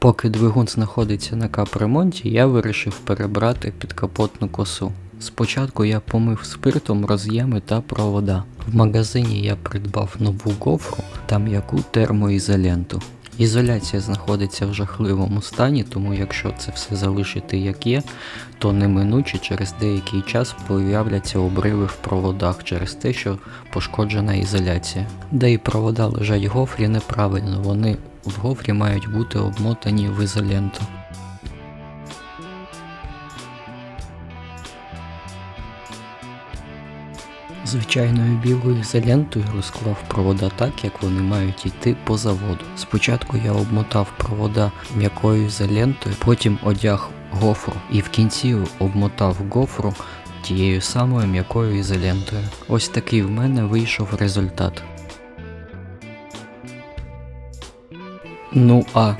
Поки двигун знаходиться на капремонті, я вирішив перебрати підкапотну косу. Спочатку я помив спиртом роз'єми та провода. В магазині я придбав нову гофру та м'яку термоізоленту. Ізоляція знаходиться в жахливому стані, тому якщо це все залишити як є, то неминуче через деякий час появляться обриви в проводах через те, що пошкоджена ізоляція. Де і провода лежать в гофрі неправильно, вони в гофрі мають бути обмотані в ізоленту. Звичайною білою ізолентою розклав провода так, як вони мають йти по заводу. Спочатку я обмотав провода м'якою ізолентою, потім одяг гофру і в кінці обмотав гофру тією самою м'якою ізолентою. Ось такий в мене вийшов результат. Ну а